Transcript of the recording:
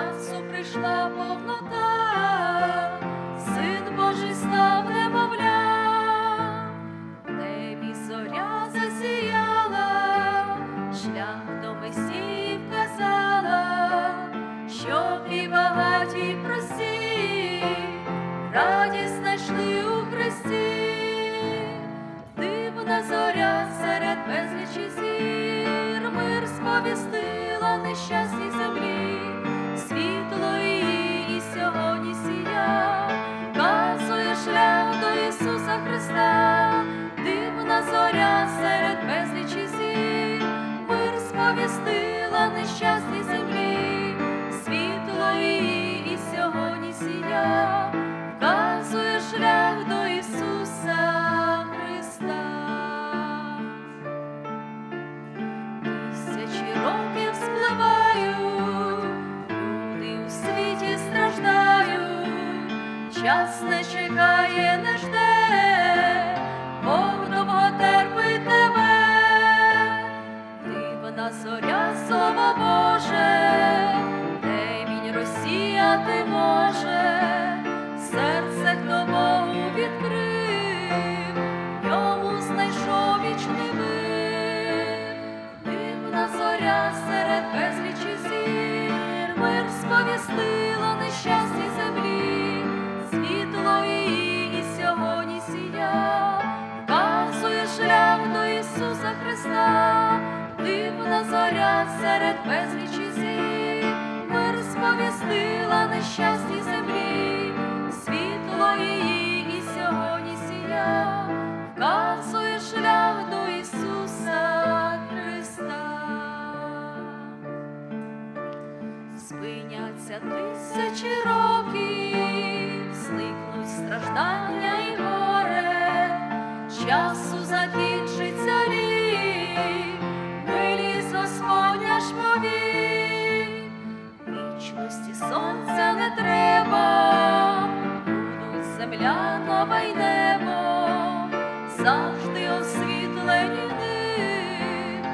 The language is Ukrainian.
часу прийшла повнота, син Божий став немовля, небі зоря засіяла, шлях до Месії вказала, щоб і багаті і прості, радість знайшли у Христі, дивна зоря серед безлічі зір, мир сповістила нещасній землі. Час не чекає, не жде, Бог довго терпить тебе, дивна зоря, слово Боже, де він розсіяти може, серце хто Богу відкрив, в ньому знайшов вічний мир. Дивна зоря серед безлічі зір, мир сповістила зоря серед безлічі зір, мир сповістила нещасній землі, світло її і сьогодні сія, вказує шлях до Ісуса Христа. Спиняться тисячі років, зникнуть страждання і горе, часу закінчиться рік, нова й небо, завжди освітлені ним,